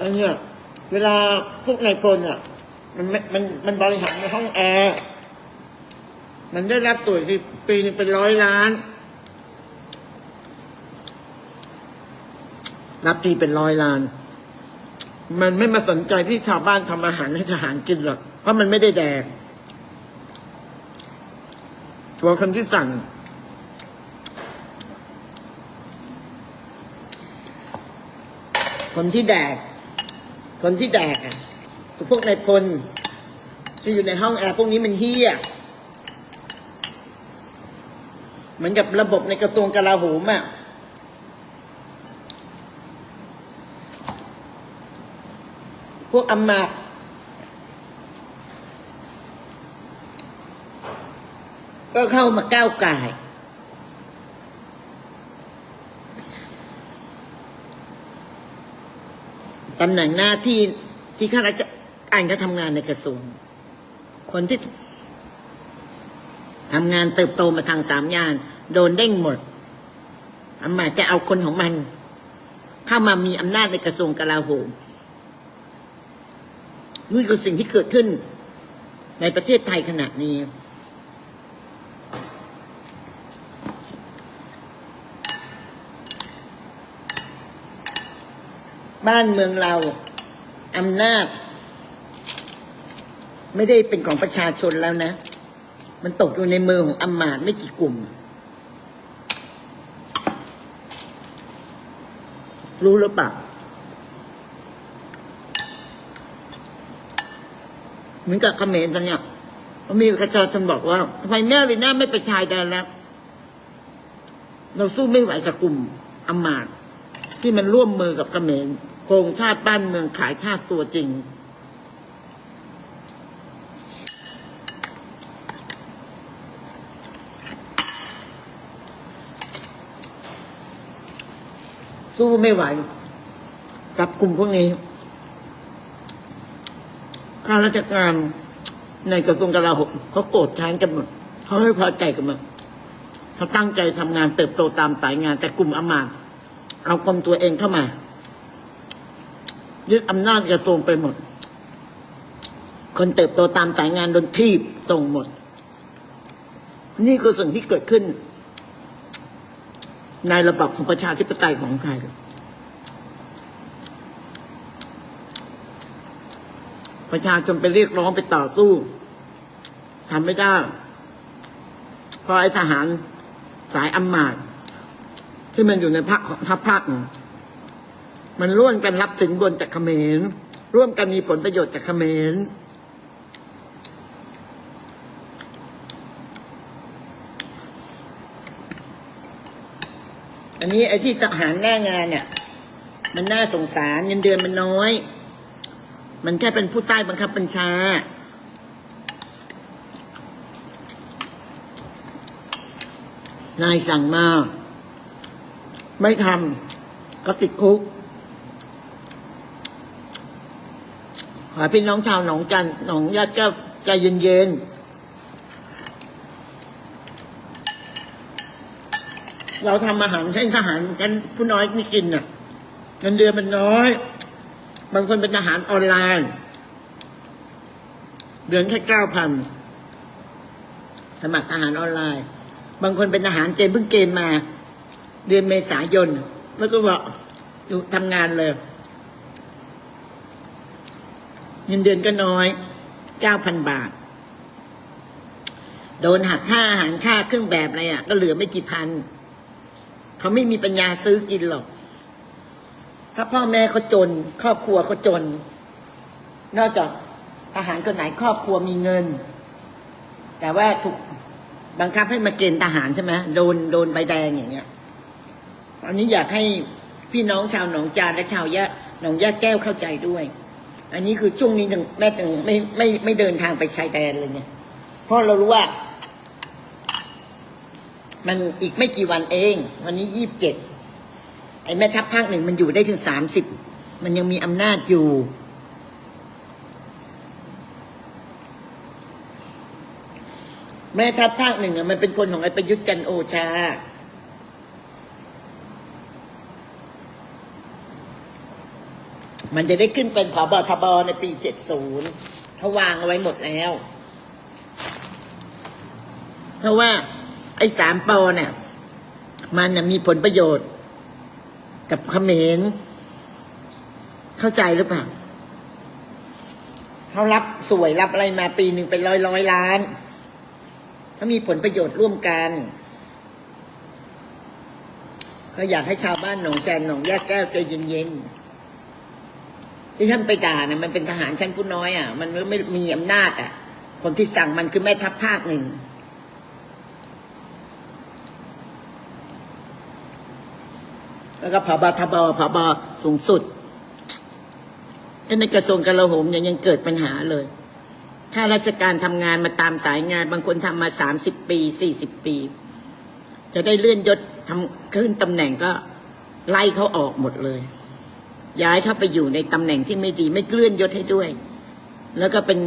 อันเนี้ยเวลาพวกนายพลอะมันม่มันมันบริหารในห้องแอร์มันได้รับสวยที่ปีนึงเป็นร้อยล้าน รับทีเป็นร้อยล้าน มันไม่มาสนใจที่ชาวบ้านทำอาหารให้ทหารกินหรอกเพราะมันไม่ได้แดกตัวคนที่สั่งคนที่แดก คนที่แดกอะพวกนายพลที่อยู่ในห้องแอร์พวกนี้มันเฮี้ยเหมือนกับระบบในกระทรวงกลาโหมอะพวกอำมาตย์ก็เข้ามาก้าวไก่าย ตำแหน่งหน้าที่ที่ข้าราชการเขาทำงานในกระทรวง คนที่ทำงานเติบโตมาทางสามยาน โดนเด้งหมดอำมาจะเอาคนของมัน เข้ามามีอำนาจในกระทรวงกลาโหมนี่คือสิ่งที่เกิดขึ้นในประเทศไทยขณะนี้ บ้านเมืองเราอำนาจ ไม่ได้เป็นของประชาชนแล้วนะ มันตกอยู่ในมือของอำมาตย์ไม่กี่กลุ่ม รู้หรือเปล่าเหมือนกับเขมรตอนเนี้ยมีประชาชนบอกว่าทำไมแม่ลีน่าไม่ไปชายแดนแล้วเราสู้ไม่ไหวกับกลุ่มอำมาตย์ที่มันร่วมมือกับเขมร โกงชาติบ้านเมืองขายชาติตัวจริง สู้ไม่ไหว กับกลุ่มพวกนี้ข้าราชการในกระทรวงกลาโหมเขาโกรธแค้นกันหมดเขาไม่พอใจกันหมดเขาตั้งใจทำงานเติบโตตามสายงาน แต่กลุ่มอมาตเอาคนตัวเองเข้ามา ยึดอำนาจกระทรวงไปหมด คนเติบโตตามสายงานโดนทีบตรงหมด นี่คือสิ่งที่เกิดขึ้น ในระบบของประชาธิปไตยของไทยประชาชนไปเรียกร้องไปต่อสู้ทำไม่ได้ เพราะไอ้ทหารสายอำมาตย์ที่มันอยู่ในพรรคทัพภาค มันร่วมกันรับสินบนจากเขมร ร่วมกันมีผลประโยชน์จากเขมรอันนี้ไอ้ที่ทหารหน้างานเนี่ย มันน่าสงสารเงินเดือนมันน้อย มันแค่เป็นผู้ใต้บังคับบัญชา นายสั่งมา ไม่ทำก็ติดคุก ขอพี่น้องชาวหนองจันหนองยาดแก้วใจเย็นๆ เราทำอาหารให้ทหารกันผู้น้อยไม่กินน่ะเงินเดือนมันน้อย บางคนเป็นทหารออนไลน์ เดือนแค่เก้าพันสมัครทหารออนไลน์ บางคนเป็นทหารเกณฑ์เพิ่งเกณฑ์มา เดือนเมษายนแล้วก็บอกอยู่ทำงานเลย เงินเดือนก็น้อยเก้าพันบาท โดนหักค่าอาหารค่าเครื่องแบบอะไรอะ ก็เหลือไม่กี่พัน เขาไม่มีปัญญาซื้อกินหรอก ถ้าพ่อแม่เขาจน ครอบครัวเขาจน นอกจากทหารคนไหนครอบครัวมีเงิน แต่ว่าถูกบังคับให้มาเกณฑ์ทหารใช่ไหมโดนโดนใบแดงอย่างเงี้ยอันนี้อยากให้พี่น้องชาวหนองจานและชาวยะหนองยะแก้วเข้าใจด้วย อันนี้คือช่วงนี้ถึงแม่ถึงไม่ไม่ไม่เดินทางไปชายแดนเลยเนี่ย เพราะเรารู้ว่า มันอีกไม่กี่วันเอง วันนี้ยี่สิบเจ็ดไอ้แม่ทัพภาคหนึ่งมันอยู่ได้ถึงสามสิบมันยังมีอำนาจอยู่ แม่ทัพภาคหนึ่งอะมันเป็นคนของไอ้ประยุทธ์กันโอชา มันจะได้ขึ้นเป็นผบทบในปีเจ็ดศูนย์เขาวางเอาไว้หมดแล้ว เพราะว่า ไอ้สามปอเนี่ย มันมีผลประโยชน์ กับเขมรเข้าใจหรือเปล่าเขารับสวยรับอะไรมาปีหนึ่งเป็นร้อยร้อยล้านเขามีผลประโยชน์ร่วมกันเขาอยากให้ชาวบ้านหนองแจนหนองแยาแก้วใจเย็นๆ ที่ท่านไปด่าเนะมันเป็นทหารชั้นผู้น้อยอะ มันไม่มีอำนาจอะ คนที่สั่งมันคือแม่ทัพภาคหนึ่งแล้วก็พบทบพบสูงสุดในกระทรวงกลาโหมยังยังเกิดปัญหาเลยข้าราชการทำงานมาตามสายงาน บางคนทำมาสามสิบปีสี่สิบปี จะได้เลื่อนยศทำขึ้นตำแหน่งก็ไล่เขาออกหมดเลย ย้ายเข้าไปอยู่ในตำแหน่งที่ไม่ดี ไม่เลื่อนยศให้ด้วย แล้วก็เป็น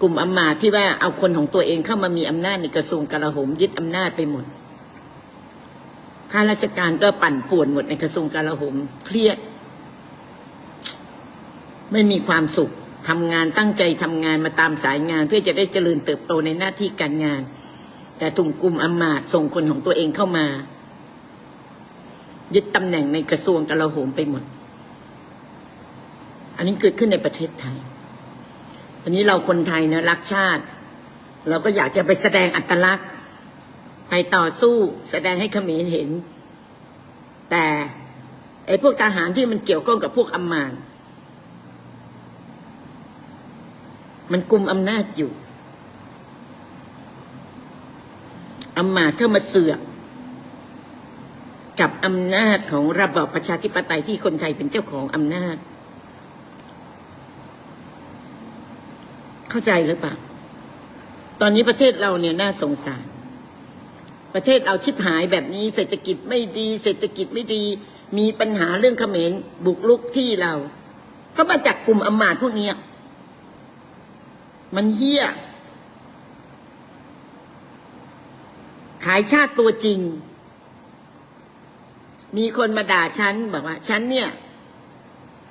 กลุ่มอำมาตย์ที่ว่าเอาคนของตัวเองเข้ามามีอำนาจในกระทรวงกลาโหมยึดอำนาจไปหมดข้าราชการก็ปั่นป่วนหมดในกระทรวงกลาโหมเครียด ไม่มีความสุขทำงานตั้งใจทำงานมาตามสายงาน เพื่อจะได้เจริญเติบโตในหน้าที่การงาน แต่ถุงกลุ่มอำมาตย์ส่งคนของตัวเองเข้ามา ยึดตำแหน่งในกระทรวงกลาโหมไปหมด อันนี้เกิดขึ้นในประเทศไทยทีนี้เราคนไทยนะรักชาติ เราก็อยากจะไปแสดงอัตลักษณ์ ไปต่อสู้แสดงให้เขมรเห็น แต่ไอ้พวกทหารที่มันเกี่ยวข้องกับพวกอำมาตย์มันกลุ่มอำนาจอยู่อำมาตย์เข้ามาเสือกกับอำนาจของระบอบประชาธิปไตยที่คนไทยเป็นเจ้าของอำนาจ เข้าใจหรือเปล่า ตอนนี้ประเทศเราเนี่ยน่าสงสาร ประเทศเราชิบหายแบบนี้ เศรษฐกิจไม่ดี เศรษฐกิจไม่ดี มีปัญหาเรื่องเขมรบุกลุกที่เราก็มาจากกลุ่มอมาตพวกเนี้ยมันเหี้ย ขายชาติตัวจริง มีคนมาด่าฉันบอกว่า ฉันเนี่ย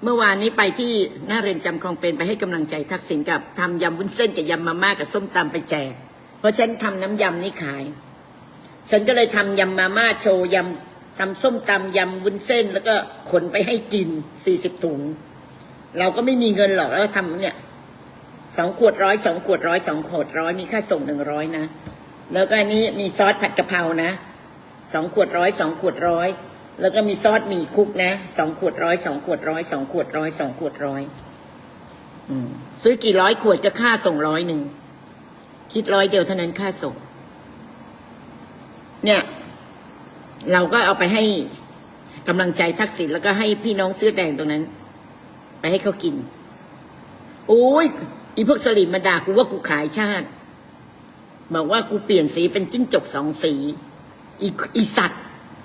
เมื่อวานนี้ไปที่หน้าเรือนจำคลองเป็นไปให้กำลังใจทักษิณกับทำยำวุ้นเส้นกับยำมาม่ากับส้มตำไปแจก เพราะฉันทำน้ำยำนี้ขาย ฉันก็เลยทำยำมาม่าโชว์ยำทำส้มตำยำวุ้นเส้น แล้วก็ขนไปให้กินสี่สิบถุง เราก็ไม่มีเงินหรอกแล้วทำเนี่ยสองขวดร้อยสองขวดร้อยสองขวดร้อยมีค่าส่งหนึ่งร้อยนะ แล้วก็อันนี้มีซอสผัดกะเพรานะสองขวดร้อยสองขวดร้อย แล้วก็มีซอสหมี่คุกนะสองขวดร้อยสองขวดร้อยสองขวดร้อยสองขวดร้อยซื้อกี่ร้อยขวดก็ค่าส่งร้อยหนึ่งคิดร้อยเดียวเท่านั้นค่าส่ง เนี่ย เราก็เอาไปให้กำลังใจทักษิณแล้วก็ให้พี่น้องเสื้อแดงตรงนั้น ไปให้เขากินโอ้ยอีพวกสลิมมาด่ากูว่ากูขายชาติ บอกว่ากูเปลี่ยนสีเป็นจิ้งจกสองสีอีอีสัตว์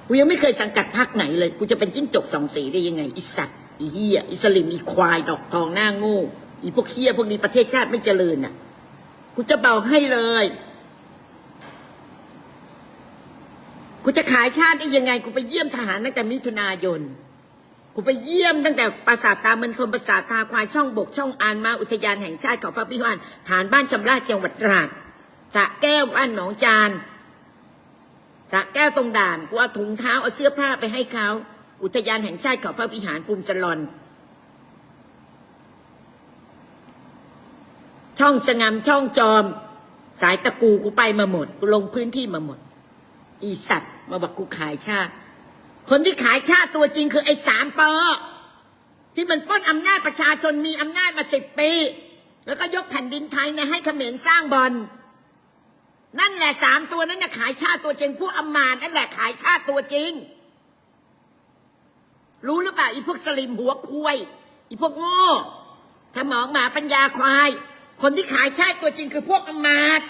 กูยังไม่เคยสังกัดพักไหนเลย กูจะเป็นจิ้งจกสองสีได้ยังไงอีสัตว์อีเหี้ยอีสลิมอีควายดอกทองหน้าโง่อีพวกเหี้ยพวกนี้ประเทศชาติไม่เจริญน่ะ กูจะเบาให้เลย กูจะขายชาติได้ยังไง กูไปเยี่ยมทหารตั้งแต่มิถุนายนกูไปเยี่ยมตั้งแต่ปราสาทตาเมืองคมปราสาทตาควายช่องบกช่องอานมาอุทยานแห่งชาติเขาพระพิวานฐานบ้านชำราบจังหวัดตราดสะแก้วบ้านหนองจาน สะแก้วตรงด่านกูเอาถุงเท้าเอาเสื้อผ้าไปให้เขาอุทยานแห่งชาติเขาพระวิหารปุ่มสลอน ช่องสงามช่องจอม สายตะกูกูไปมาหมด กูลงพื้นที่มาหมด อีสัตว์มาบอกกูขายชาติ คนที่ขายชาติตัวจริงคือไอ้สามปอที่มันปล้นอำนาจประชาชนมีอำนาจมาสิบปี แล้วก็ยกแผ่นดินไทยนะให้เขมรสร้างบอล นั่นแหละสามตัวนั้นน่ะขายชาติตัวจริงพวกอำมาตย์นั่นแหละขายชาติตัวจริง รู้หรือเปล่าอีพวกสลิมหัวคุยอีพวกโง่สมองหมาปัญญาควาย คนที่ขายชาติตัวจริงคือพวกอำมาตย์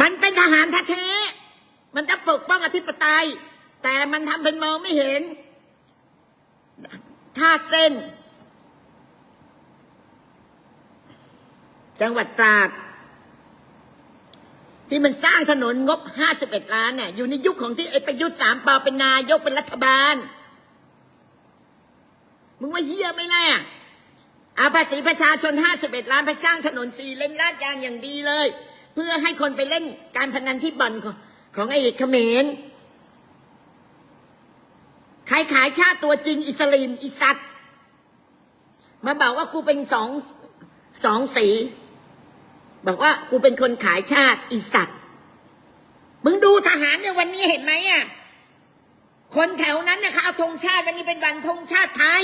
มันเป็นทหารแท้ๆมันจะปกป้องอธิปไตย แต่มันทำเป็นมองไม่เห็นท่าเส้น จังหวัดตราด ที่มันสร้างถนนงบห้าสิบเอ็ดล้านเนี่ยอยู่ในยุคของที่ไอ้ประยุทธ์สามปอเป็นนายกเป็นรัฐบาล มึงว่าเฮียไหมล่เอาภาษีประชาชนห้าสิบเอ็ดล้านไปสร้างถนนสี่เลนลาดยางอย่างดีเลย เพื่อให้คนไปเล่นการพนันที่บ่อนของของไอ้เขมรใครขายชาติตัวจริงอิสลิมอิสัตมาบอกว่ากูเป็นสองสองสี บอกว่ากูเป็นคนขายชาติอิสัตว์มึงดูทหารในวันนี้เห็นไหมอะคนแถวนั้นเนี่ยเขาเอาธงชาติวันนี้เป็นวันธงชาติไทย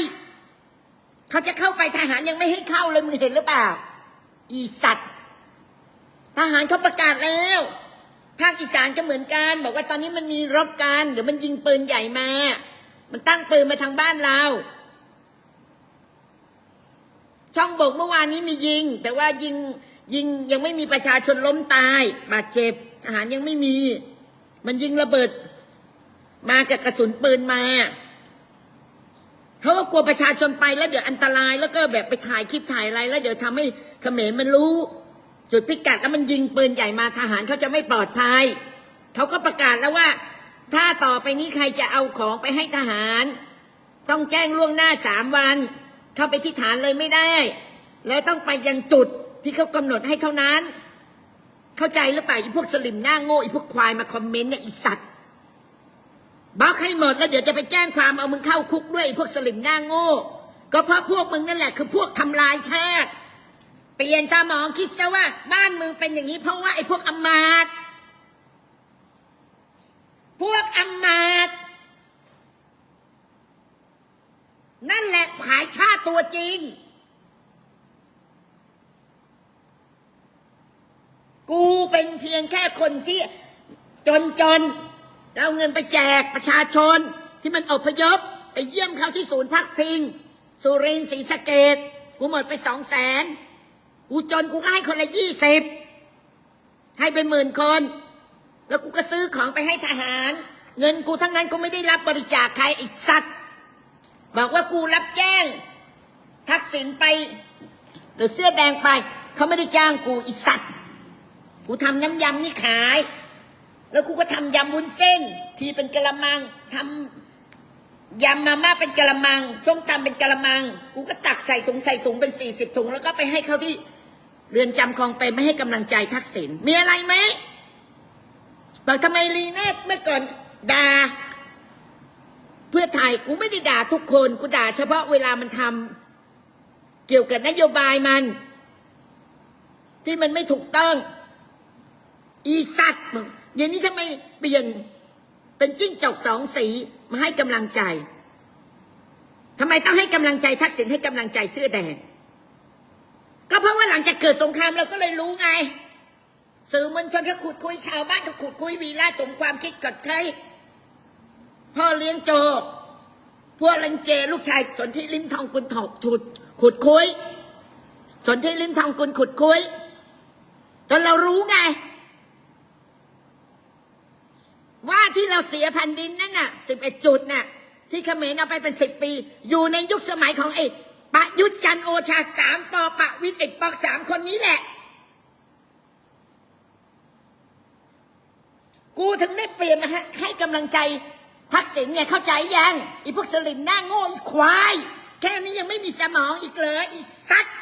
เขาจะเข้าไปทหารยังไม่ให้เข้าเลยมึงเห็นหรือเปล่า อีสัตว์ทหารเขาประกาศแล้วภาคอีสานก็เหมือนกัน บอกว่าตอนนี้มันมีรบกันเดี๋ยวมันยิงปืนใหญ่มา มันตั้งปืนมาทางบ้านเรา ช่องบกเมื่อวานนี้มียิง แต่ว่ายิง ยิงยังไม่มีประชาชนล้มตาย บาดเจ็บทหารยังไม่มี มันยิงระเบิด มากับกระสุนปืนมาเพราะว่ากลัวประชาชนไปแล้วเดี๋ยวอันตราย แล้วก็แบบไปถ่ายคลิปถ่ายอะไร แล้วเดี๋ยวทำให้เขมรมันรู้ จุดพิกัดแล้วมันยิงปืนใหญ่มาทหารเขาจะไม่ปลอดภัยเขาก็ประกาศแล้วว่า ถ้าต่อไปนี้ใครจะเอาของไปให้ทหาร ต้องแจ้งล่วงหน้าสามวัน เข้าไปที่ฐานเลยไม่ได้ แล้วต้องไปยังจุด ที่เขากำหนดให้เท่านั้น เข้าใจหรือเปล่าอีพวกสลิมหน้าโง่อีพวกควายมาคอมเมนต์เนี่ยอีสัตว์บล็อกให้หมดแล้วเดี๋ยวจะไปแจ้งความเอามึงเข้าคุกด้วยไอ้พวกสลิมหน้าโง่ ก็เพราะพวกมึงนั่นแหละคือพวกทำลายชาติ เปลี่ยนสมองคิดซะว่าบ้านมึงเป็นอย่างนี้ เพราะว่าไอ้พวกอำมาตพวกอำมาตนั่นแหละขายชาติตัวจริง กูเป็นเพียงแค่คนที่จนจนเอาเงินไปแจกประชาชนที่มันอพยพ ไปเยี่ยมเขาที่ศูนย์พักพิง สุรินทร์ศรีสะเกดกูหมดไปสองแสนกูจนกูก็ให้คนละยี่สิบให้ไปหมื่นคน แล้วกูก็ซื้อของไปให้ทหาร เงินกูทั้งนั้นกูไม่ได้รับบริจาคใครไอ้สัตว์บอกว่ากูรับแจ้ง ทักษิณไป หรือเสื้อแดงไป เขาไม่ได้จ้างกูไอีสัตว์ กูทำน้ำยำนี่ขาย แล้วกูก็ทำยำวุ้นเส้น ทีเป็นกะละมังทำยำมาม่าเป็นกะละมัง ส้มตำเป็นกะละมัง กูก็ตักใส่ถุงใส่ถุงเป็นสี่สิบถุง แล้วก็ไปให้เขาที่เรือนจำคลองไปไม่ให้กำลังใจทักษิณมีอะไรไหมบอกทำไมลีน่าเมื่อก่อนด่าเพื่อไทยกูไม่ได้ด่าทุกคน กูด่าเฉพาะเวลามันทำเกี่ยวกับนโยบายมัน ที่มันไม่ถูกต้อง อีสัตว์มึงเดี๋ยวนี้ทำไมเปลี่ยนเป็นจิ้งจกสองสีมาให้กำลังใจทำไมต้องให้กำลังใจทักษิณให้กำลังใจเสื้อแดง ก็เพราะว่าหลังจากเกิดสงครามเราก็เลยรู้ไง สื่อมวลชนก็ขุดคุยชาวบ้านก็ขุดคุยวีระสมความคิดกดใครพ่อเลี้ยงโจพวกลังเจลูกชายสนที่ลิ้มทองกุลถกถุดขุดคุยสนที่ลิ้มทองกุลขุดคุยจนเรารู้ไง ว่าที่ เราเสียแผ่นดินนั่นน่ะสิบเอ็ดจุดน่ะที่เขมรเอาไปเป็นสิบปี อยู่ในยุคสมัยของไอ้ประยุทธ์จันโอชาสามปอประวิทย์ไอ้ปอกสามคนนี้แหละ กูถึงได้เปลี่ยนมาให้ให้กำลังใจทักษิณเนี่ยเข้าใจยังอีพวกสลิมหน้าโง่อีควาย แค่นี้ยังไม่มีสมองอีกเหรออีสัตว์